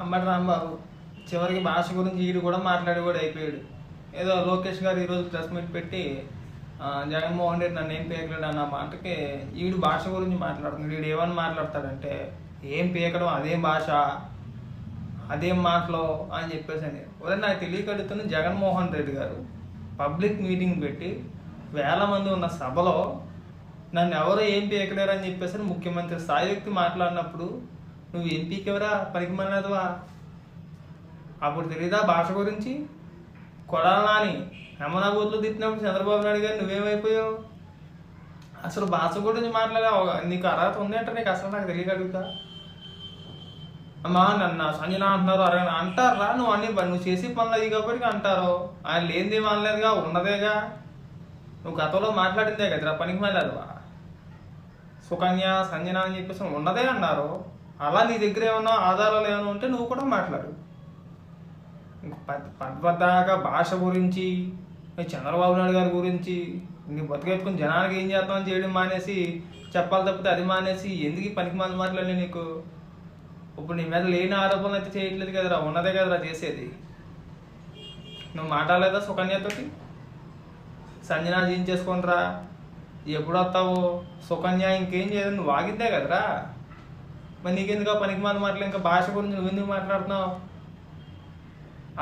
అంబటి రాంబాబు చివరికి భాష గురించి వీడు కూడా మాట్లాడి కూడా అయిపోయాడు. ఏదో లోకేష్ గారు ఈరోజు ప్రెస్ మీట్ పెట్టి జగన్మోహన్ రెడ్డి నన్ను ఏం పీకలేడు అన్న మాటకి వీడు భాష గురించి మాట్లాడుతున్నాడు. వీడు ఏమని మాట్లాడతాడంటే ఏం పీకడం? అదేం భాష? అదేం మాటలో? అని చెప్పేసి అని. ఒరే నాకు తెలియకడుతున్న జగన్మోహన్ రెడ్డి గారు పబ్లిక్ మీటింగ్ పెట్టి వేల మంది ఉన్న సభలో నన్ను ఎవరు ఏం పీకలేరు అని చెప్పేసి అని ముఖ్యమంత్రి స్థాయి వ్యక్తి మాట్లాడినప్పుడు నువ్వు ఏం పీకెవరా పనికి మనదువా అప్పుడు తెలీదా భాష గురించి? కొడాలని హమనాబూత్లో తిట్టినప్పుడు చంద్రబాబు నాయుడు గారు నువ్వేమైపోయావు? అసలు భాష గురించి మాట్లాడే నీకు అర్హత ఉంది అంటే నీకు అసలు నాకు తెలియగలుగుతా అమ్మా నన్ను సంజన అంటున్నారు. అరే అంటారా? నువ్వు అన్ని నువ్వు చేసే పనులు అయ్యి కాబట్టి అంటారు. ఆయన లేనిదేం అనలేదుగా ఉన్నదేగా? నువ్వు గతంలో మాట్లాడిందే కదరా పనికి మాట్లాడవా సుకన్య సంజన అని చెప్పేసి ఉన్నదే అన్నారు. అలా నీ దగ్గర ఏమన్నా ఆధారాలు ఏమైనా ఉంటే నువ్వు కూడా మాట్లాడు. ఇంక పద్- భాష గురించి చంద్రబాబు నాయుడు గారి గురించి నీ బతికెత్తుకుని జనానికి ఏం చేద్దామని చేయడం మానేసి చెప్పాలి తప్పితే అది మానేసి ఎందుకు పనికి మంది మాట్లాడలే నీకు? ఇప్పుడు నీ మీద లేని ఆరోపణలు అయితే చేయట్లేదు కదరా ఉన్నదే కదరా చేసేది. నువ్వు మాట్లాడలేదా సుకన్యతోటి? సంజన చేసుకుంటరా ఎప్పుడు వస్తావు? సుకన్య ఇంకేం చేయదు నువ్వు ఆగిద్దే కదరా. మరి నీకెందుకు పనికి మాల మాటలు? ఇంకా భాష గురించి నువ్వు ఎందుకు మాట్లాడుతున్నావు?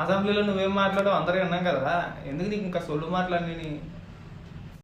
అసెంబ్లీలో నువ్వేం మాట్లాడవు? అందరూ విన్నాం కదా. ఎందుకు నీకు ఇంకా సొల్లు మాటలన్నీ